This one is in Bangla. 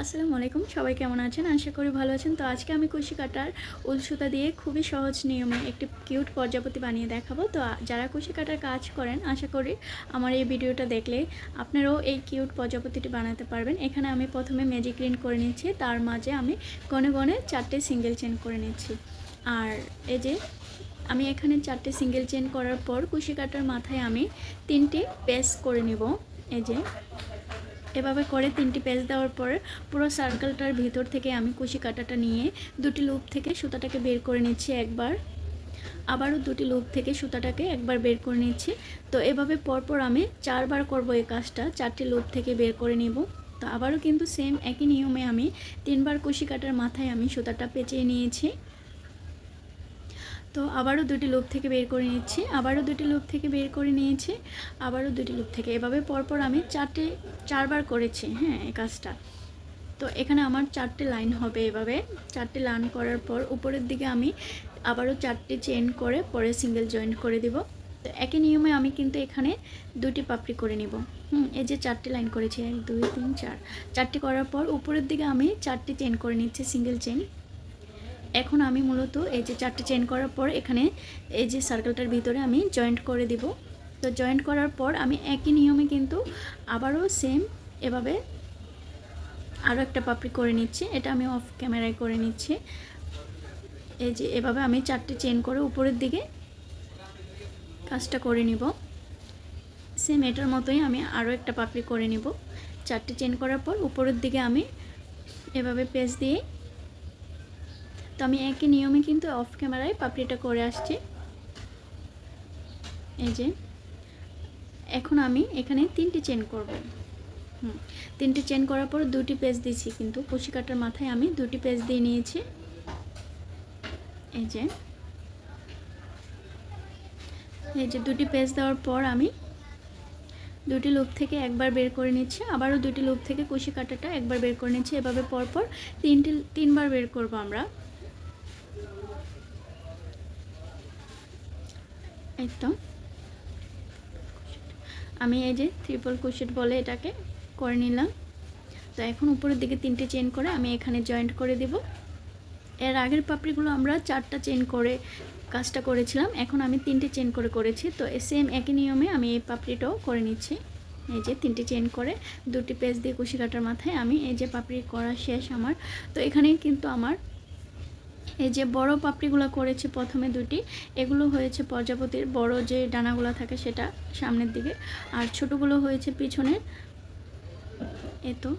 আসসালামু আলাইকুম, সবাই কেমন আছেন? আশা করি ভালো আছেন। তো আজকে আমি কুশি কাটার উল সুতা দিয়ে খুবই সহজ নিয়মে একটি কিউট প্রজাপতি বানিয়ে দেখাবো। তো যারা কুশি কাটার কাজ করেন, আশা করি আমার এই ভিডিওটা দেখলে আপনারাও এই কিউট প্রজাপতিটি বানাতে পারবেন। এখানে আমি প্রথমে ম্যাজিক রিন করে নিচ্ছি, তার মাঝে আমি গনে গনে চারটে সিঙ্গেল চেন করে নিচ্ছি। আর এই যে আমি এখানে চারটে সিঙ্গেল চেন করার পর কুশি কাটার মাথায় আমি তিনটি পেস করে নিব। এই যে এভাবে করে তিনটি পেজ দেওয়ার পর পুরো সার্কেলটার ভিতর থেকে আমি কুশি কাটাটা নিয়ে দুটি লুপ থেকে সুতাটাকে বের করে নিচ্ছি একবার। আবারও দুটি লুপ থেকে সুতাটাকে একবার বের করে নিচ্ছি। তো এভাবে পরপর আমি চারবার করব এই কাজটা, চারটি লুপ থেকে বের করে নেব। তো আবারও কিন্তু সেম একই নিয়মে আমি তিনবার কুশি কাটার মাথায় আমি সুতাটা পেঁচিয়ে নিয়েছি। তো আবারও দুটি লুপ থেকে বের করে নিচ্ছি, আবারও দুটি লুপ থেকে বের করে নিয়েছি, আবারও দুটি লুপ থেকে। এভাবে পরপর আমি চারটে, চারবার করেছি হ্যাঁ এই কাজটা। তো এখানে আমার চারটে লাইন হবে এভাবে। চারটে লাইন করার পর উপরের দিকে আমি আবারও চারটে চেন করে পরে সিঙ্গেল জয়েন্ট করে দিব। তো একই নিয়মে আমি কিন্তু এখানে দুটি পাপড়ি করে নিব। হুম, এই যে চারটে লাইন করেছি, এক, দুই, তিন, চার। চারটি করার পর উপরের দিকে আমি চারটি চেন করে নিচ্ছি, সিঙ্গেল চেন এখন আমি মূলত এই যে চারটে চেন করার পর এখানে এই যে সার্কেলটার ভিতরে আমি জয়েন্ট করে দিব। তো জয়েন্ট করার পর আমি একই নিয়মে কিন্তু আবারও সেম এভাবে আরও একটা পাপড়ি করে নিচ্ছি। এটা আমি অফ ক্যামেরায় করে নিচ্ছি। এই যে এভাবে আমি চারটে চেন করে উপরের দিকে কাজটা করে নিব। সেম এটার মতোই আমি আরও একটা পাপড়ি করে নিব। চারটে চেন করার পর উপরের দিকে আমি এভাবে পেজ দিয়ে তো আমি একই নিয়মে কিন্তু অফ ক্যামেরায় পাপড়িটা করে আসছি। এই যে, এখন আমি এখানে তিনটি চেন করব। হুম, তিনটি চেন করার পর দুটি পেজ দিয়েছি কিন্তু কুশি কাটার মাথায় আমি দুটি পেজ দিয়ে নিয়েছি। এই যে এই যে দুটি পেজ দেওয়ার পর আমি দুটি লুপ থেকে একবার বের করে নিচ্ছি, আবারও দুটি লুপ থেকে কুশি কাটাটা একবার বের করে নিচ্ছি। এভাবে পরপর তিনটি, তিনবার বের করব আমরা। তো আমি এই যে ট্রিপল কুশিট বলে এটাকে করে নিলাম। তো এখন উপরের দিকে তিনটে চেন করে আমি এখানে জয়েন্ট করে দিব। এর আগের পাপড়িগুলো আমরা চারটা চেন করে কাজটা করেছিলাম। এখন আমি তিনটে চেন করে করেছি। তো সেম একই নিয়মে আমি এই পাপড়িটাও করে নিচ্ছি। এই যে তিনটে চেন করে দুটি পেজ দিয়ে কুশি কাটার মাথায় আমি এই যে পাপড়ি করা শেষ আমার। তো এখানে কিন্তু আমার এই যে বড় পাপড়িগুলো করেছে প্রথমে দুটি, এগুলো হয়েছে প্রজাপতির বড় যে ডানাগুলো থাকে সেটা সামনের দিকে, আর ছোটগুলো হয়েছে পিছনের এ তো